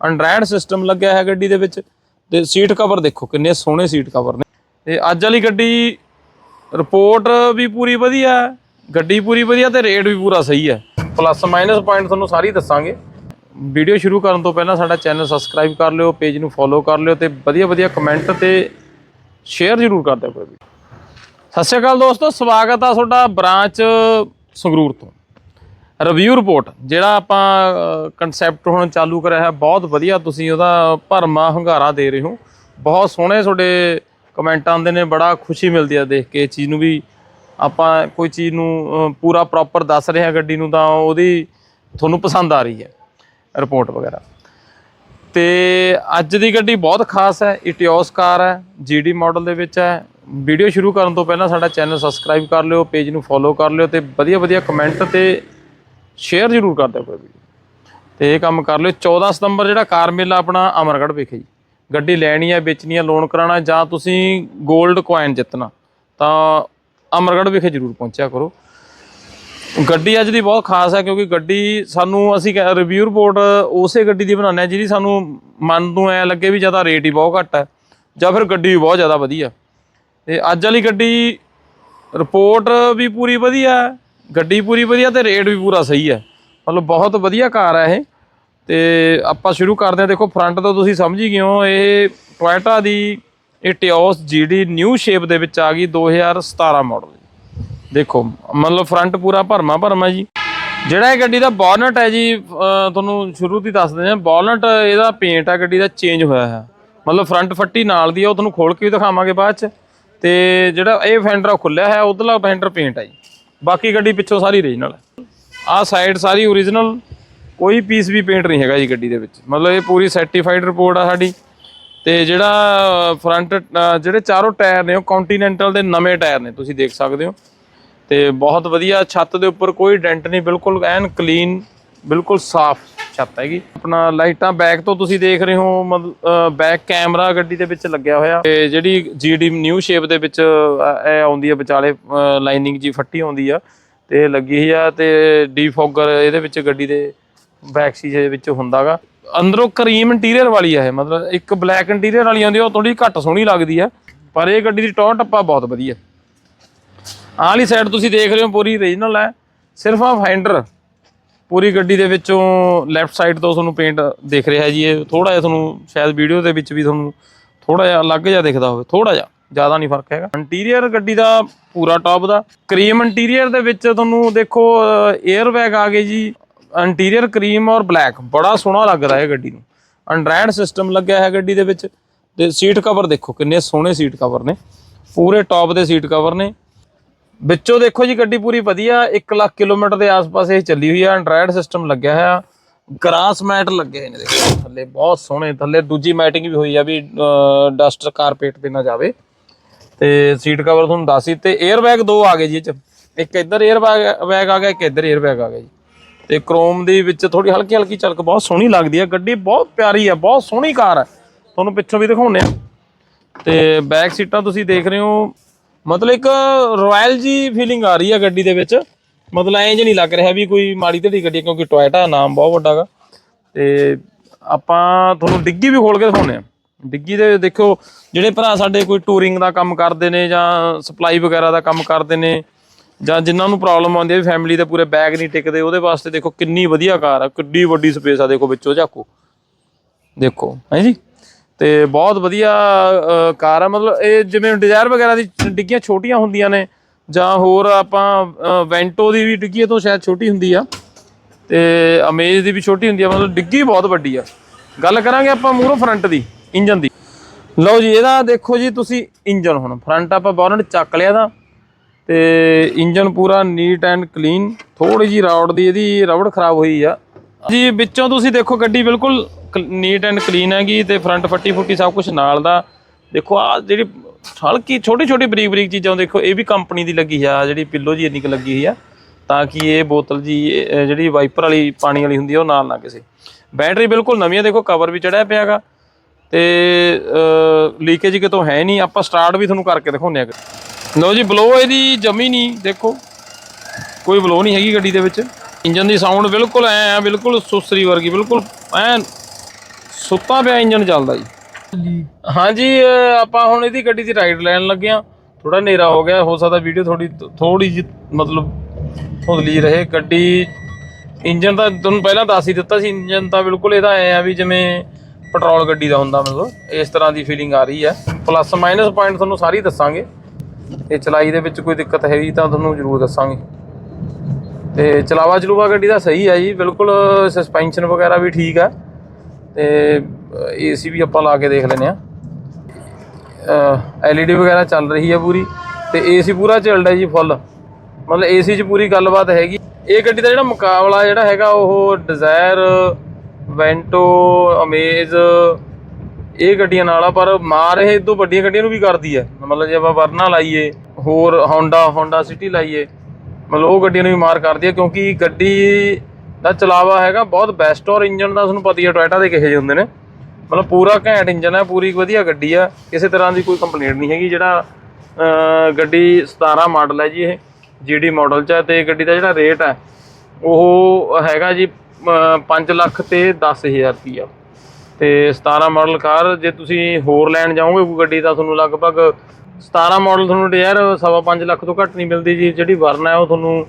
Android system ਲੱਗਿਆ ਹੈ ਗੱਡੀ ਦੇ ਵਿੱਚ। ਤੇ ਸੀਟ ਕਵਰ ਦੇਖੋ, ਕਿੰਨੇ ਸੋਹਣੇ ਸੀਟ ਕਵਰ ਨੇ। ਤੇ ਅੱਜ ਵਾਲੀ ਗੱਡੀ ਰਿਪੋਰਟ ਵੀ ਪੂਰੀ ਵਧੀਆ ਗੱਡੀ ਪੂਰੀ ਵਧੀਆ ਤੇ ਰੇਟ ਵੀ ਪੂਰਾ ਸਹੀ ਹੈ। ਪਲੱਸ ਮਾਈਨਸ ਪੁਆਇੰਟ ਤੁਹਾਨੂੰ ਸਾਰੀ ਦੱਸਾਂਗੇ। ਵੀਡੀਓ ਸ਼ੁਰੂ ਕਰਨ ਤੋਂ ਪਹਿਲਾਂ ਸਾਡਾ ਚੈਨਲ ਸਬਸਕ੍ਰਾਈਬ ਕਰ ਲਿਓ ਪੇਜ ਨੂੰ ਫੋਲੋ ਕਰ ਲਿਓ ਤੇ ਵਧੀਆ ਵਧੀਆ ਕਮੈਂਟ ਤੇ ਸ਼ੇਅਰ ਜ਼ਰੂਰ ਕਰ ਦਿਓ ਕੋਈ ਵੀ। ਸਤਿ ਸ਼੍ਰੀ ਅਕਾਲ ਦੋਸਤੋ, ਸਵਾਗਤ ਆ ਤੁਹਾਡਾ ਬ੍ਰਾਂਚ ਸੰਗਰੂਰ ਤੋਂ। ਰਿਵਿਊ ਰਿਪੋਰਟ ਜਿਹੜਾ ਆਪਾਂ ਕਨਸੈਪਟ ਹੁਣ ਚਾਲੂ ਕਰਿਆ ਹੈ, ਬਹੁਤ ਵਧੀਆ ਤੁਸੀਂ ਉਹਦਾ ਭਰਮਾ ਹੰਗਾਰਾ ਦੇ ਰਹੇ ਹੋ। ਬਹੁਤ ਸੋਹਣੇ ਤੁਹਾਡੇ ਕਮੈਂਟ ਆਉਂਦੇ ਨੇ, ਬੜਾ ਖੁਸ਼ੀ ਮਿਲਦੀ ਆ ਦੇਖ ਕੇ, ਇਹ ਚੀਜ਼ ਨੂੰ ਵੀ ਆਪਾਂ ਕੋਈ ਚੀਜ਼ ਨੂੰ ਪੂਰਾ ਪ੍ਰੋਪਰ ਦੱਸ ਰਹੇ ਹਾਂ ਗੱਡੀ ਨੂੰ, ਤਾਂ ਉਹਦੀ ਤੁਹਾਨੂੰ ਪਸੰਦ ਆ ਰਹੀ ਹੈ ਰਿਪੋਰਟ ਵਗੈਰਾ। ਤੇ ਅੱਜ ਦੀ ਗੱਡੀ ਬਹੁਤ ਖਾਸ ਹੈ ਇਟਿਓਸ ਕਾਰ ਹੈ ਜੀਡੀ ਮਾਡਲ ਦੇ ਵਿੱਚ ਹੈ। ਵੀਡੀਓ ਸ਼ੁਰੂ ਕਰਨ ਤੋਂ ਪਹਿਲਾਂ ਸਾਡਾ ਚੈਨਲ ਸਬਸਕ੍ਰਾਈਬ ਕਰ ਲਿਓ ਪੇਜ ਨੂੰ ਫੋਲੋ ਕਰ ਲਿਓ ਤੇ ਵਧੀਆ ਵਧੀਆ ਕਮੈਂਟ ਤੇ ਸ਼ੇਅਰ ਜ਼ਰੂਰ ਕਰ ਦਿਓ ਕੋਈ ਵੀ। ਤੇ ਇਹ ਕੰਮ ਕਰ ਲਿਓ। 14 ਸਤੰਬਰ ਜਿਹੜਾ ਕਾਰ ਮੇਲਾ ਆਪਣਾ ਅਮਰਗੜ੍ਹ ਵਿਖੇ ਜੀ। ਗੱਡੀ ਲੈਣੀ ਹੈ ਵੇਚਣੀ ਹੈ ਲੋਨ ਕਰਾਉਣਾ ਜਾਂ ਤੁਸੀਂ 골ਡ ਕੋਇਨ ਜਿੱਤਣਾ, ਤਾਂ ਅਮਰਗੜ੍ਹ ਵਿਖੇ ਜ਼ਰੂਰ ਪਹੁੰਚਿਆ ਕਰੋ। ਗੱਡੀ ਅੱਜ ਦੀ ਬਹੁਤ ਖਾਸ ਹੈ ਕਿਉਂਕਿ ਗੱਡੀ ਸਾਨੂੰ ਅਸੀਂ ਰਿਵਿਊ ਰਿਪੋਰਟ ਉਸੇ ਗੱਡੀ ਦੀ ਬਣਾਉਂਦੇ ਹਾਂ ਜਿਹਦੀ ਸਾਨੂੰ ਮਨ ਨੂੰ ਐ ਲੱਗੇ ਵੀ ਜ਼ਿਆਦਾ ਰੇਟ ਹੀ ਬਹੁਤ ਘੱਟ ਹੈ ਜਾਂ ਫਿਰ ਗੱਡੀ ਵੀ ਬਹੁਤ ਜ਼ਿਆਦਾ ਵਧੀਆ। ਤੇ ਅੱਜ ਵਾਲੀ ਗੱਡੀ ਰਿਪੋਰਟ ਵੀ ਪੂਰੀ ਵਧੀਆ। ਹੈ ਗੱਡੀ ਪੂਰੀ ਵਧੀਆ ਤੇ ਰੇਟ ਵੀ ਪੂਰਾ ਸਹੀ ਹੈ। ਮਤਲਬ ਬਹੁਤ ਵਧੀਆ ਕਾਰ ਹੈ ਇਹ। ਤੇ ਆਪਾਂ ਸ਼ੁਰੂ ਕਰਦੇ ਹਾਂ। ਦੇਖੋ ਫਰੰਟ ਤੋਂ ਤੁਸੀਂ ਸਮਝ ਹੀ ਗਏ ਹੋ, ਇਹ ਟੋਇਟਾ ਦੀ ਇਹ ਟਿਓਸ ਜੀਡੀ ਨਿਊ ਸ਼ੇਪ ਦੇ ਵਿੱਚ ਆ ਗਈ 2017 ਮਾਡਲ ਦੇਖੋ, ਮਤਲਬ ਫਰੰਟ ਪੂਰਾ ਭਰਮਾ ਭਰਮਾ ਜੀ। ਜਿਹੜਾ ਇਹ ਗੱਡੀ ਦਾ ਬੋਨਟ ਹੈ ਜੀ ਤੁਹਾਨੂੰ ਸ਼ੁਰੂ ਤੋਂ ਹੀ ਦੱਸ ਦਿੰਦੇ ਹਾਂ। ਬੋਨਟ ਇਹਦਾ ਪੇਂਟ ਆ, ਗੱਡੀ ਦਾ ਚੇਂਜ ਹੋਇਆ ਹੈ। ਮਤਲਬ ਫਰੰਟ ਫੱਟੀ ਨਾਲ ਦੀ ਆ, ਉਹ ਤੁਹਾਨੂੰ ਖੋਲ ਕੇ ਵੀ ਦਿਖਾਵਾਂਗੇ ਬਾਅਦ ਚ। ਤੇ ਜਿਹੜਾ ਇਹ ਫੈਂਡਰ ਆ ਖੁੱਲਿਆ ਹੈ ਉਧਰਲਾ ਫੈਂਡਰ ਪੇਂਟ ਆ ਜੀ। ਬਾਕੀ ਗੱਡੀ ਪਿੱਛੋਂ ਸਾਰੀ ਓਰੀਜਨਲ ਹੈ। ਆਹ ਸਾਈਡ ਸਾਰੀ ਓਰੀਜਨਲ ਕੋਈ ਪੀਸ ਵੀ ਪੇਂਟ ਨਹੀਂ ਹੈਗਾ ਜੀ ਗੱਡੀ ਦੇ ਵਿੱਚ। ਮਤਲਬ ਇਹ ਪੂਰੀ ਸਰਟੀਫਾਈਡ ਰਿਪੋਰਟ ਆ ਸਾਡੀ। ਤੇ ਜਿਹੜਾ ਫਰੰਟ ਜਿਹੜੇ ਚਾਰੋਂ ਟਾਇਰ ਨੇ, ਉਹ ਕੰਟੀਨੈਂਟਲ ਦੇ ਨਵੇਂ ਟਾਇਰ ਨੇ, ਤੁਸੀਂ ਦੇਖ ਸਕਦੇ ਹੋ। ਤੇ ਬਹੁਤ ਵਧੀਆ ਛੱਤ ਦੇ ਉੱਪਰ ਕੋਈ ਡੈਂਟ ਨਹੀਂ, ਬਿਲਕੁਲ ਐਨ ਕਲੀਨ ਬਿਲਕੁਲ ਸਾਫ਼। ਛੱਤ ਹੈਗੀ। ਆਪਣਾ ਲਾਈਟਾਂ ਬੈਕ ਤੋਂ ਤੁਸੀਂ ਦੇਖ ਰਹੇ ਹੋ ਮਤਲਬ ਬੈਕ ਕੈਮਰਾ ਗੱਡੀ ਦੇ ਵਿੱਚ ਲੱਗਿਆ ਹੋਇਆ। ਤੇ ਜਿਹੜੀ ਜੀਡੀ ਨਿਊ ਸ਼ੇਪ ਦੇ ਵਿੱਚ ਇਹ ਆਉਂਦੀ ਹੈ ਵਿਚਾਲੇ ਲਾਈਨਿੰਗ ਜੀ ਫੱਟੀ ਆਉਂਦੀ ਆ, ਤੇ ਲੱਗੀ ਹੋਈ ਆ ਤੇ ਡੀਫੋਗਰ ਇਹਦੇ ਵਿੱਚ ਗੱਡੀ ਦੇ ਬੈਕ ਸ਼ੀਸ਼ੇ ਦੇ ਵਿੱਚ ਹੁੰਦਾਗਾ ਅੰਦਰੋਂ ਕਰੀਮ ਇੰਟੀਰੀਅਰ ਵਾਲੀ ਆ ਇਹ, ਮਤਲਬ ਇੱਕ ਬਲੈਕ ਇੰਟੀਰੀਅਰ ਵਾਲੀ ਆਉਂਦੀ ਉਹ ਥੋੜੀ ਘੱਟ ਸੋਹਣੀ ਲੱਗਦੀ ਆ, ਪਰ ਇਹ ਗੱਡੀ ਦੀ ਟੌਰ ਟੱਪਾ ਬਹੁਤ ਵਧੀਆ। ਆਹ ਵਾਲੀ ਸਾਈਡ ਤੁਸੀਂ ਦੇਖ ਰਹੇ ਹੋ, ਪੂਰੀ ਰੀਜਨਲ ਹੈ ਸਿਰਫ ਆ ਫਾਈਂਡਰ ਪੂਰੀ ਗੱਡੀ ਦੇ ਵਿੱਚੋਂ ਲੈਫਟ ਸਾਈਡ ਤੋਂ ਤੁਹਾਨੂੰ ਪੇਂਟ ਦਿਖ ਰਿਹਾ ਜੀ, ਇਹ ਥੋੜਾ ਜਿਹਾ ਤੁਹਾਨੂੰ ਸ਼ਾਇਦ ਵੀਡੀਓ ਦੇ ਵਿੱਚ ਵੀ ਤੁਹਾਨੂੰ ਥੋੜਾ ਜਿਹਾ ਅਲੱਗ ਜਿਹਾ ਦਿਖਦਾ ਹੋਵੇ ਥੋੜਾ ਜਿਹਾ, ਜ਼ਿਆਦਾ ਨਹੀਂ ਫ਼ਰਕ ਹੈਗਾ। ਇੰਟੀਰੀਅਰ ਗੱਡੀ ਦਾ ਪੂਰਾ ਟੌਪ ਦਾ ਕਰੀਮ ਇੰਟੀਰੀਅਰ ਦੇ ਵਿੱਚ ਤੁਹਾਨੂੰ ਦੇਖੋ 에ਅਰ ਬੈਗ ਆ ਗਏ ਜੀ ਇੰਟੀਰੀਅਰ ਕਰੀਮ ਔਰ ਬਲੈਕ ਬੜਾ ਸੋਹਣਾ ਲੱਗਦਾ ਹੈ ਗੱਡੀ ਨੂੰ। ਐਂਡਰਾਇਡ ਸਿਸਟਮ ਲੱਗਿਆ ਹੈ ਗੱਡੀ ਦੇ ਵਿੱਚ, ਤੇ ਸੀਟ ਕਵਰ ਦੇਖੋ, ਕਿੰਨੇ ਸੋਹਣੇ ਸੀਟ ਕਵਰ ਨੇ, ਪੂਰੇ ਟੌਪ ਦੇ ਸੀਟ ਕਵਰ ਨੇ। ਵਿੱਚੋਂ ਦੇਖੋ ਜੀ ਗੱਡੀ ਪੂਰੀ ਵਧੀਆ 1 ਲੱਖ ਕਿਲੋਮੀਟਰ ਦੇ ਆਸ-ਪਾਸ ਇਹ ਚੱਲੀ ਹੋਈ ਆ ਐਂਡਰਾਇਡ ਸਿਸਟਮ ਲੱਗਿਆ ਹੋਇਆ, ਗਰਾਸ ਮੈਟ ਲੱਗੇ ਨੇ ਦੇਖੋ ਥੱਲੇ ਬਹੁਤ ਸੋਹਣੇ, ਥੱਲੇ ਦੂਜੀ ਮੈਟਿੰਗ ਵੀ ਹੋਈ ਆ ਵੀ ਡਸਟ ਕਾਰਪੇਟ ਤੇ ਨਾ ਜਾਵੇ। ਤੇ ਸੀਟ ਕਵਰ ਤੁਹਾਨੂੰ ਦੱਸ ਹੀ ਤੇ 에ਅਰ ਦੋ ਆ ਗਏ ਜੀ ਇਹ ਚ। ਇੱਕ ਇੱਧਰ 에ਅਰ ਬੈਗ ਆ ਗਿਆ, ਇੱਕ ਇੱਧਰ 에ਅਰਬੈਗ ਆ ਗਿਆ ਜੀ। ਤੇ ਕ੍ਰੋਮ ਦੀ ਵਿੱਚ ਥੋੜੀ ਹਲਕੀ ਹਲਕੀ ਚਲਕ ਬਹੁਤ ਸੋਹਣੀ ਲੱਗਦੀ ਆ। ਗੱਡੀ ਬਹੁਤ ਪਿਆਰੀ ਹੈ ਬਹੁਤ ਸੋਹਣੀ ਕਾਰ ਹੈ ਤੁਹਾਨੂੰ ਪਿੱਛੋਂ ਵੀ ਦਿਖਾਉਂਦੇ ਆ। ਤੇ ਬੈਕ ਸੀਟਾਂ ਤੁਸੀਂ ਦੇਖ ਰਹੇ ਹੋ ਮਤਲਬ ਇੱਕ ਰਾਇਲ ਜੀ ਫੀਲਿੰਗ ਆ ਰਹੀ ਆ ਗੱਡੀ ਦੇ ਵਿੱਚ। ਮਤਲਬ ਐਂ ਜਿਹਾ ਨਹੀਂ ਲੱਗ ਰਿਹਾ ਵੀ ਕੋਈ ਮਾੜੀ ਢੜੀ ਗੱਡੀ ਹੈ, ਕਿਉਂਕਿ ਟੋਇਟਾ ਨਾਮ ਬਹੁਤ ਵੱਡਾ ਗਾ। ਤੇ ਆਪਾਂ ਤੁਹਾਨੂੰ ਡਿੱਗੀ ਵੀ ਖੋਲ ਕੇ ਦਿਖਾਉਂਦੇ ਆ। ਡਿੱਗੀ ਦੇ ਦੇਖੋ ਜਿਹੜੇ ਭਰਾ ਸਾਡੇ ਕੋਈ ਟੂਰਿੰਗ ਦਾ ਕੰਮ ਕਰਦੇ ਨੇ ਜਾਂ ਸਪਲਾਈ ਵਗੈਰਾ ਦਾ ਕੰਮ ਕਰਦੇ ਨੇ ਜਾਂ ਜਿਨ੍ਹਾਂ ਨੂੰ ਪ੍ਰੋਬਲਮ ਆਉਂਦੀ ਹੈ ਵੀ ਫੈਮਿਲੀ ਦੇ ਪੂਰੇ ਬੈਗ ਨਹੀਂ ਟਿਕਦੇ ਉਹਦੇ ਵਾਸਤੇ ਦੇਖੋ ਕਿੰਨੀ ਵਧੀਆ ਕਾਰ ਆ ਕਿੱਡੀ ਵੱਡੀ ਸਪੇਸ ਆ ਦੇਖੋ ਵਿੱਚੋਂ ਝਾਕੋ। ਦੇਖੋ ਹੈਂ ਜੀ? ਤੇ ਬਹੁਤ ਵਧੀਆ ਕਾਰ ਆ। ਮਤਲਬ ਇਹ ਜਿਵੇਂ ਡਿਜ਼ਾਇਰ ਵਗੈਰਾ ਦੀ ਡਿੱਗੀਆਂ ਛੋਟੀਆਂ ਹੁੰਦੀਆਂ ਨੇ, ਜਾਂ ਹੋਰ ਆਪਾਂ ਵੈਂਟੋ ਦੀ ਵੀ ਡਿੱਗੀ ਤੋਂ ਸ਼ਾਇਦ ਛੋਟੀ ਹੁੰਦੀ ਆ। ਤੇ ਅਮੇਜ ਦੀ ਵੀ ਛੋਟੀ ਹੁੰਦੀ ਆ, ਮਤਲਬ ਡਿੱਗੀ ਬਹੁਤ ਵੱਡੀ ਆ। ਗੱਲ ਕਰਾਂਗੇ ਆਪਾਂ ਮੂਹਰੋਂ ਫਰੰਟ ਦੀ, ਇੰਜਨ ਦੀ। ਲਓ ਜੀ, ਇਹਦਾ ਦੇਖੋ ਜੀ, ਤੁਸੀਂ ਇੰਜਨ ਹੁਣ। ਫਰੰਟ ਆਪਾਂ ਬੋਨਟ ਚੱਕ ਲਿਆ ਦਾ ਤੇ ਇੰਜਨ ਪੂਰਾ ਨੀਟ ਐਂਡ ਕਲੀਨ। ਥੋੜੀ ਜੀ ਰੌਡ ਦੀ ਇਹਦੀ ਰਬੜ ਖਰਾਬ ਹੋਈ ਆ। ਜੀ, ਵਿੱਚੋਂ ਤੁਸੀਂ ਦੇਖੋ ਗੱਡੀ ਬਿਲਕੁਲ ਨੀਟ ਐਂਡ ਕਲੀਨ ਹੈਗੀ ਤੇ ਫਰੰਟ ਫੱਟੀ ਫੁੱਟੀ ਸਭ ਕੁਝ ਨਾਲ ਦਾ। ਦੇਖੋ ਆ ਜਿਹੜੀ ਹਲਕੀ ਛੋਟੀ ਛੋਟੀ ਬਰੀਕ ਬਰੀਕ ਚੀਜ਼ਾਂ, ਦੇਖੋ, ਇਹ ਵੀ ਕੰਪਨੀ ਦੀ ਲੱਗੀ ਆ, ਜਿਹੜੀ ਪਿੱਲੋ ਜੀ ਇੰਨੀ ਕੁ ਲੱਗੀ ਹੋਈ ਆ। ਤਾਂ ਕਿ ਇਹ ਬੋਤਲ ਜੀ ਜਿਹੜੀ ਵਾਈਪਰ ਵਾਲੀ ਪਾਣੀ ਵਾਲੀ ਹੁੰਦੀ ਆ, ਉਹ ਨਾਲ ਨਾ ਕਿਸੇ ਬੈਟਰੀ ਬਿਲਕੁਲ ਨਵੀਂ ਆ, ਦੇਖੋ ਕਵਰ ਵੀ ਚੜਿਆ ਪਿਆਗਾ ਤੇ ਲੀਕੇਜ ਕਿਤੋਂ ਹੈ ਨਹੀਂ, ਆਪਾਂ ਸਟਾਰਟ ਵੀ ਤੁਹਾਨੂੰ ਕਰਕੇ ਦਿਖਾਉਂਦੇ ਆ ਲਓ ਜੀ ਬਲੋ ਇਹਦੀ ਜਮੀ ਨਹੀਂ, ਦੇਖੋ। ਕੋਈ ਬਲੋ ਨਹੀਂ ਹੈਗੀ ਗੱਡੀ ਦੇ ਵਿੱਚ। ਇੰਜਨ ਦੀ ਸਾਊਂਡ ਬਿਲਕੁਲ ਐ ਆ, ਬਿਲਕੁਲ ਸੁਸਰੀ ਵਰਗੀ, ਬਿਲਕੁਲ ਐਨ ਸੁੱਤਾ ਪਿਆ ਇੰਜਨ ਚੱਲਦਾ ਜੀ। ਹਾਂਜੀ ਆਪਾਂ ਹੁਣ ਇਹਦੀ ਗੱਡੀ ਦੀ ਰਾਈਡ ਲੈਣ ਲੱਗੇ ਆ ਥੋੜਾ ਹਨੇਰਾ ਹੋ ਗਿਆ, ਹੋ ਸਕਦਾ ਵੀਡੀਓ ਥੋੜੀ ਥੋੜੀ ਜਿਹੀ, ਮਤਲਬ ਧੁੰਦਲੀ ਰਹੇ। ਗੱਡੀ ਇੰਜਨ ਤਾਂ ਤੁਹਾਨੂੰ ਪਹਿਲਾਂ ਦੱਸ ਹੀ ਦਿੱਤਾ ਸੀ ਇੰਜਨ ਤਾਂ ਬਿਲਕੁਲ ਇਹਦਾ ਐ ਆ ਵੀ ਜਿਵੇਂ ਪੈਟਰੋਲ ਗੱਡੀ ਦਾ ਹੁੰਦਾ ਮਤਲਬ, ਇਸ ਤਰ੍ਹਾਂ ਦੀ ਫੀਲਿੰਗ ਆ ਰਹੀ ਹੈ। ਪਲੱਸ ਮਾਈਨਸ ਪੁਆਇੰਟ ਤੁਹਾਨੂੰ ਸਾਰੀ ਦੱਸਾਂਗੇ। ਤੇ ਚਲਾਈ ਦੇ ਵਿੱਚ ਕੋਈ ਦਿੱਕਤ ਹੈਗੀ ਤਾਂ ਤੁਹਾਨੂੰ ਜ਼ਰੂਰ ਦੱਸਾਂਗੇ। ਤੇ ਚਲਾਵਾ ਚਲੂਵਾ ਗੱਡੀ ਦਾ ਸਹੀ ਹੈ ਜੀ, ਬਿਲਕੁਲ ਸਸਪੈਂਸ਼ਨ ਵਗੈਰਾ ਵੀ ਠੀਕ ਆ। ਤੇ ਏਸੀ ਵੀ ਆਪਾਂ ਲਾ ਕੇ ਦੇਖ ਲੈਨੇ ਆ ਐਲਈਡੀ ਵਗੈਰਾ ਚੱਲ ਰਹੀ ਹੈ ਪੂਰੀ ਤੇ ਏਸੀ ਪੂਰਾ ਚੱਲਦਾ ਜੀ ਫੁੱਲ ਮਤਲਬ ਏਸੀ 'ਚ ਪੂਰੀ ਗੱਲਬਾਤ ਹੈਗੀ। ਇਹ ਗੱਡੀ ਦਾ ਜਿਹੜਾ ਮੁਕਾਬਲਾ ਜਿਹੜਾ ਹੈਗਾ ਉਹ ਡਿਜ਼ਾਇਰ ਵੈਂਟੋ ਅਮੇਜ਼ ਇਹ ਗੱਡੀਆਂ ਨਾਲ ਆ, ਪਰ ਮਾਰ ਇਹ ਤੋਂ ਵੱਡੀਆਂ ਗੱਡੀਆਂ ਨੂੰ ਵੀ ਕਰਦੀ ਹੈ। ਮਤਲਬ ਜੇ ਆਪਾਂ ਵਰਨਾ ਲਾਈਏ, ਹੋਰ ਹੋਂਡਾ ਹੋਂਡਾ ਸਿਟੀ ਲਾਈਏ, ਮਤਲਬ ਉਹ ਗੱਡੀਆਂ ਨੂੰ ਵੀ ਮਾਰ ਕਰਦੀ ਹੈ ਕਿਉਂਕਿ ਗੱਡੀ ਦਾ ਚਲਾਵਾ ਹੈਗਾ ਬਹੁਤ ਬੈਸਟ ਔਰ ਇੰਜਨ ਦਾ ਤੁਹਾਨੂੰ ਪਤਾ ਹੀ ਹੈ ਟੋਇਟਾ ਦੇ ਕਿਹੋ ਜਿਹੇ ਹੁੰਦੇ ਨੇ। ਮਤਲਬ ਪੂਰਾ ਘੈਂਟ ਇੰਜਨ ਹੈ ਪੂਰੀ ਵਧੀਆ ਗੱਡੀ ਆ। ਕਿਸੇ ਤਰ੍ਹਾਂ ਦੀ ਕੋਈ ਕੰਪਲੇਂਟ ਨਹੀਂ ਹੈਗੀ, ਜਿਹੜਾ ਗੱਡੀ 17 ਮਾਡਲ ਹੈ ਜੀ ਇਹ ਜੀਡੀ ਮਾਡਲ ਚ ਹੈ ਤੇ ਗੱਡੀ ਦਾ ਜਿਹੜਾ ਰੇਟ ਹੈ ਉਹ ਹੈਗਾ ਜੀ 5 ਲੱਖ ਤੇ 10000 ਰੁਪਈਆ। ਤੇ 17 ਮਾਡਲ ਕਾਰ, ਜੇ ਤੁਸੀਂ ਹੋਰ ਲੈਣ ਜਾਓਗੇ ਕੋਈ ਗੱਡੀ ਤਾਂ ਤੁਹਾਨੂੰ ਲਗਭਗ 17 ਮਾਡਲ ਤੁਹਾਨੂੰ ਡਿਜ਼ਾਇਰ ਸਵਾ ਪੰਜ ਲੱਖ ਤੋਂ ਘੱਟ ਨਹੀਂ ਮਿਲਦੀ ਜੀ, ਜਿਹੜੀ ਵਰਨਾ ਹੈ, ਉਹ ਤੁਹਾਨੂੰ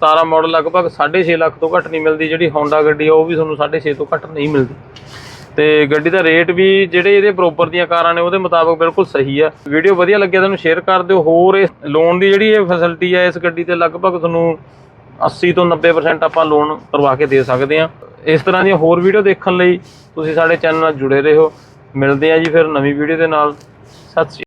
17 ਮਾਡਲ ਲਗਭਗ 6.5 ਲੱਖ ਤੋਂ ਘੱਟ ਨਹੀਂ ਮਿਲਦੀ, ਜਿਹੜੀ ਹੋਂਡਾ ਗੱਡੀ ਆ, ਉਹ ਵੀ ਤੁਹਾਨੂੰ 6.5 ਤੋਂ ਘੱਟ ਨਹੀਂ ਮਿਲਦੀ। ਤੇ ਗੱਡੀ ਦਾ ਰੇਟ ਵੀ ਜਿਹੜੇ ਇਹਦੇ ਪ੍ਰੋਪਰ ਦੀਆਂ ਕਾਰਾਂ ਨੇ, ਉਹਦੇ ਮੁਤਾਬਕ ਬਿਲਕੁਲ ਸਹੀ ਆ। ਵੀਡੀਓ ਵਧੀਆ ਲੱਗਿਆ ਤੁਹਾਨੂੰ ਸ਼ੇਅਰ ਕਰ ਦਿਓ। ਹੋਰ ਇਹ ਲੋਨ ਦੀ ਜਿਹੜੀ ਇਹ ਫੈਸਿਲਿਟੀ ਹੈ ਇਸ ਗੱਡੀ ਤੇ ਲਗਭਗ ਤੁਹਾਨੂੰ 80 ਤੋਂ 90% ਆਪਾਂ ਲੋਨ ਕਰਵਾ ਕੇ ਦੇ ਸਕਦੇ ਹਾਂ ਇਸ ਤਰ੍ਹਾਂ ਦੀਆਂ ਹੋਰ ਵੀਡੀਓ ਦੇਖਣ ਲਈ ਤੁਸੀਂ ਸਾਡੇ ਚੈਨਲ ਨਾਲ ਜੁੜੇ ਰਹੋ। ਮਿਲਦੇ ਆ ਜੀ ਫਿਰ ਨਵੀਂ ਵੀਡੀਓ ਦੇ ਨਾਲ। ਸਤਿ ਸ਼੍ਰੀ